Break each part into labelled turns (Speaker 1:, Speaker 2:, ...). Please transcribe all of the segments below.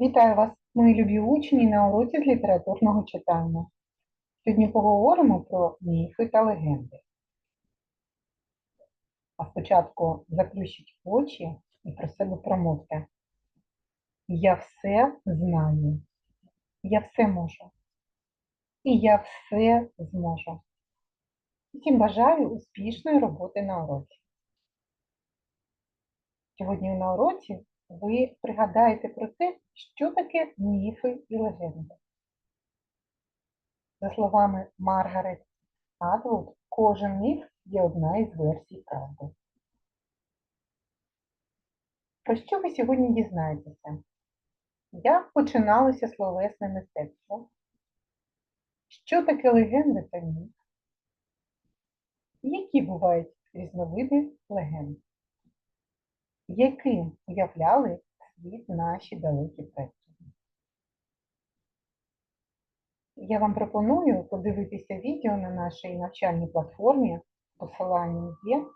Speaker 1: Вітаю вас, мої любі учні на уроці з літературного читання. Сьогодні поговоримо про міфи та легенди. А спочатку заплющіть очі і про себе промовте. Я все знаю. Я все можу. І я все зможу. Всім бажаю успішної роботи на уроці. Сьогодні на уроці ви пригадаєте про те, що таке міфи і легенди. За словами Маргарет Атвуд, кожен міф є одна із версій правди. Про що ви сьогодні дізнаєтеся? Як починалося словесне мистецтво? Що таке легенда та міф? Які бувають різновиди легенд? Яким уявляли світ наші далекі предки? Я вам пропоную подивитися відео на нашій навчальній платформі. Посилання є.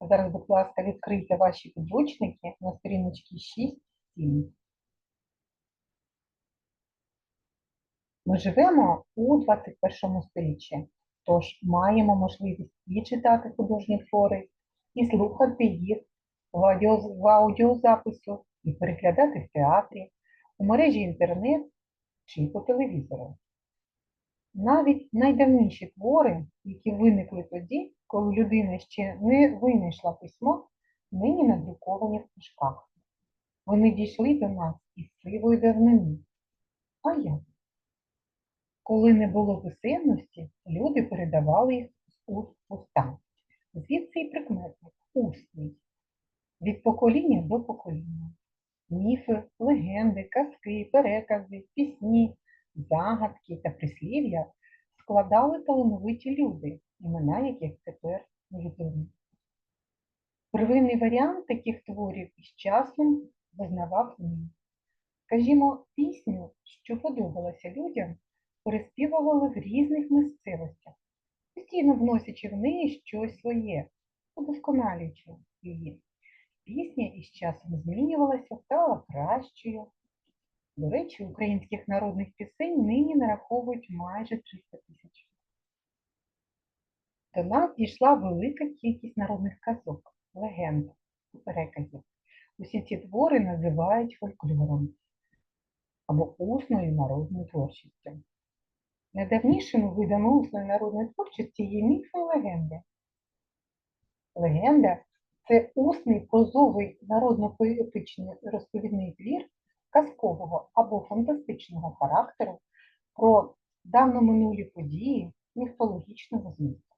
Speaker 1: Зараз, будь ласка, відкрийте ваші підручники на сторіночки 6-7. Ми живемо у 21 сторіччі, тож маємо можливість і читати художні твори, і слухати їх в, аудіо, в аудіозапису, і переглядати в театрі, у мережі інтернет чи по телевізору. Навіть найдавніші твори, які виникли тоді, коли людина ще не винайшла письмо, нині надруковані в книжках. Вони дійшли до нас із сивої давнини. А як? Коли не було писемності, люди передавали їх з уст в уста. Звідси і прикметник усний. Від покоління до покоління. Міфи, легенди, казки, перекази, пісні, загадки та прислів'я складали талановиті люди, імена яких тепер невідомі. Первинний варіант таких творів із часом визнавав міф. Скажімо, пісню, що подобалася людям, переспівували в різних місцевостях, постійно вносячи в неї щось своє, удосконалюючи її. Пісня із часом змінювалася, стала кращою. До речі, українських народних пісень нині нараховують майже 300 тисяч. До нас дійшла велика кількість народних казок, легенд переказів. Усі ці твори називають фольклором або усною народною творчістю. Найдавнішими видами усної народної творчості є міфи і легенди. Легенда це усний прозовий народно-поетичний розповідний твір казкового або фантастичного характеру про давноминулі події міфологічного змісту.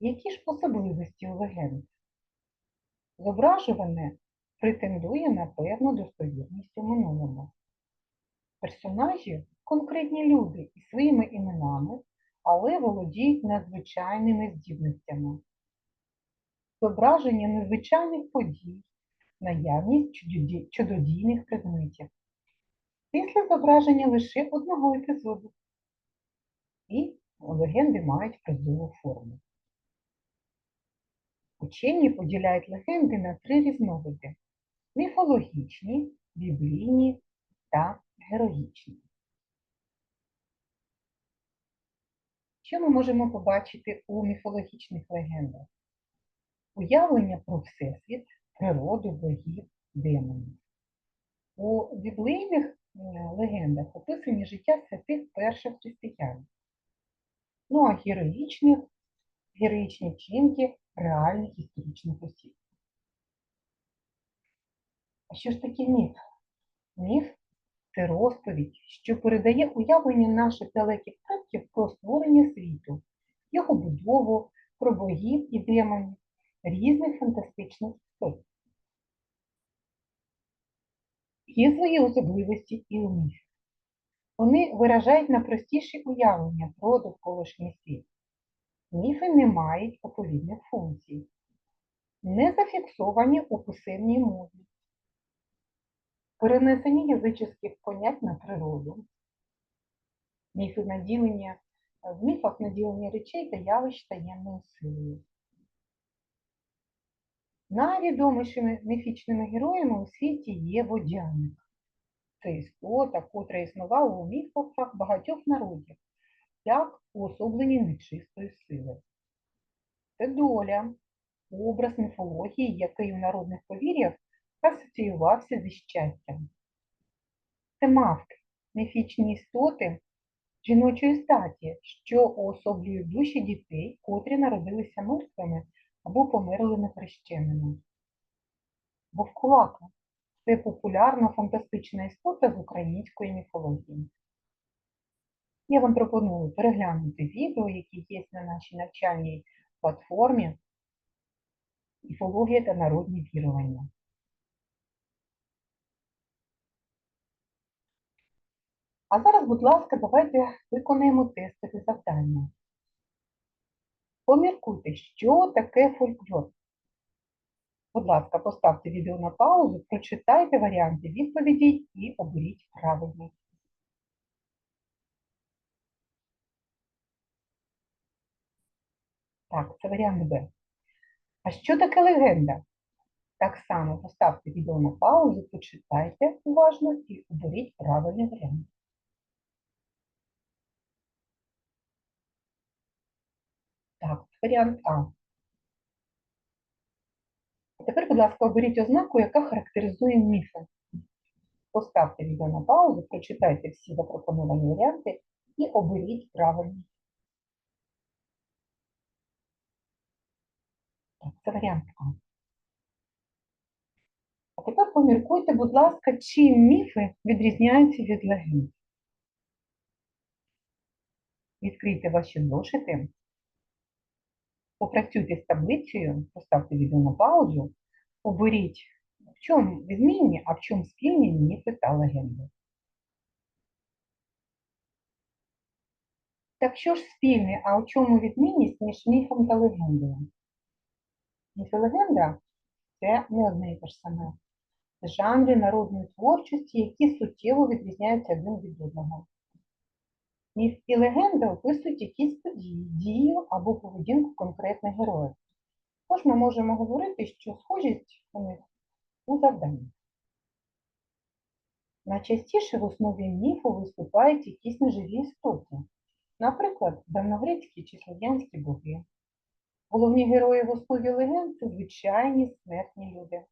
Speaker 1: Які ж особливості у легенд? Зображуване претендує на певну достовірність у минулому. Персонажі конкретні люди із своїми іменами, але володіють надзвичайними здібностями. Зображення незвичайних подій, наявність чудодійних предметів. Після зображення лише одного епізоду. І легенди мають прозову форму. Учені поділяють легенди на три різновиди: міфологічні, біблійні та героїчні. Що ми можемо побачити у міфологічних легендах? Уявлення про Всесвіт, природу, богів, демонів. У біблійних е, легендах описані життя святих перших християн. Ну а героїчні, героїчні вчинки реальних історичних осіб. А що ж таке міф? Міф це розповідь, що передає уявлення наших далеких предків про створення світу, його будову, про богів і демонів, різних фантастичних істот. Є свої особливості і у міфів. Вони виражають найпростіші уявлення про довколишній світ. Міфи не мають оповідних функцій, не зафіксовані у писемній мові, перенесення язичних понять на природу, міфи наділення, в міфах наділення речей та явищ таємною силою. Найвідомішими міфічними героями у світі є водяник. Це істота, котра існувала у міфах багатьох народів, як уособлені нечистої сили. Це доля, образ міфології, який у народних повір'ях асоціювався зі щастям. Це мавки, міфічні істоти жіночої статі, що уособлюють душі дітей, котрі народилися мертвими або померли нехрещеними. Вовкулака це популярна фантастична істота з української міфології. Я вам пропоную переглянути відео, які є на нашій навчальній платформі Міфологія та народні вірування. А зараз, будь ласка, давайте виконаємо тестові завдання. Поміркуйте, що таке фольклор. Будь ласка, поставте відео на паузу, прочитайте варіанти відповідей і оберіть правильний. Так, це варіант Б. А що таке легенда? Так само поставте відео на паузу, почитайте уважно і оберіть правильний варіант. Так, варіант А. Тепер, будь ласка, оберіть ознаку, яка характеризує міфи. Поставте відео на паузу, прочитайте всі запропоновані варіанти і оберіть правильний. Так, це варіант А. А тепер поміркуйте, будь ласка, чим міфи відрізняються від легенд. Відкрийте ваші зошити, попрацюйте з таблицею, поставте відео на паузу, оберіть, в чому відмінні, а в чому спільні міфи та легенди. Так що ж спільне, а у чому відмінність між міфом та легендою? Міф і легенда це не одне і те ж саме. Жанри народної творчості, які суттєво відрізняються один від одного. Міф і легенда описують якісь події, дію або поведінку конкретних героїв. Тож ми можемо говорити, що схожість у них у завданні. Найчастіше в основі міфу виступають якісь неживі істоти, наприклад, давногрецькі чи слов'янські боги. Головні герої в основі легенд це звичайні смертні люди.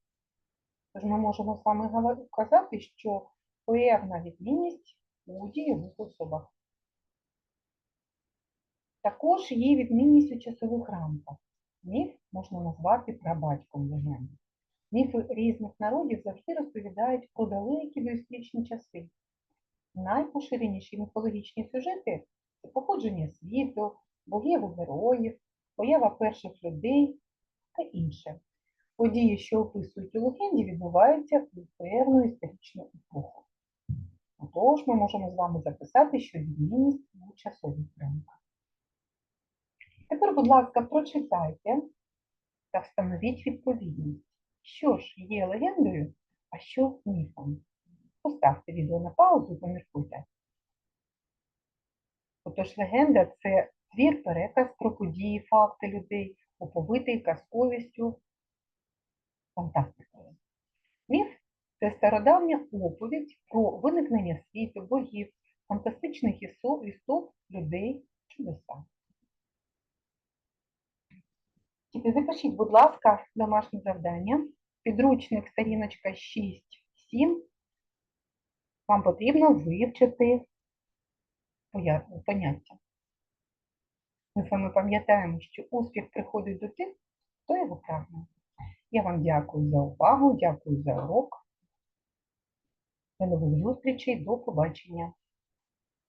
Speaker 1: Тож ми можемо з вами казати, що певна відмінність у дієвих особах. Також є відмінність у часових рамках. Міф можна назвати прабатьком легенди. Міфи різних народів завжди розповідають про далекі доісторичні часи. Найпоширеніші міфологічні сюжети це походження світу, богів і героїв, поява перших людей та інше. Події, що описують у легенді, відбуваються у певну історичну епоху. Отож, ми можемо з вами записати, що відмінність у часових рамках. Тепер, будь ласка, прочитайте та встановіть відповідність. Що ж є легендою, а що міфом? Поставте відео на паузу і поміркуйте. Отож, легенда це твір переказ про події, факти людей, оповитий казковістю, фантастикою. Міф це стародавня оповідь про виникнення світу, богів, фантастичних істот, людей, чудеса. Запишіть, будь ласка, домашнє завдання. Підручник сторіночка 6-7. Вам потрібно вивчити поняття. Ми з вами пам'ятаємо, що успіх приходить до тих, хто його прагне. Я вам дякую за увагу, дякую за урок. До нових зустрічей, до побачення.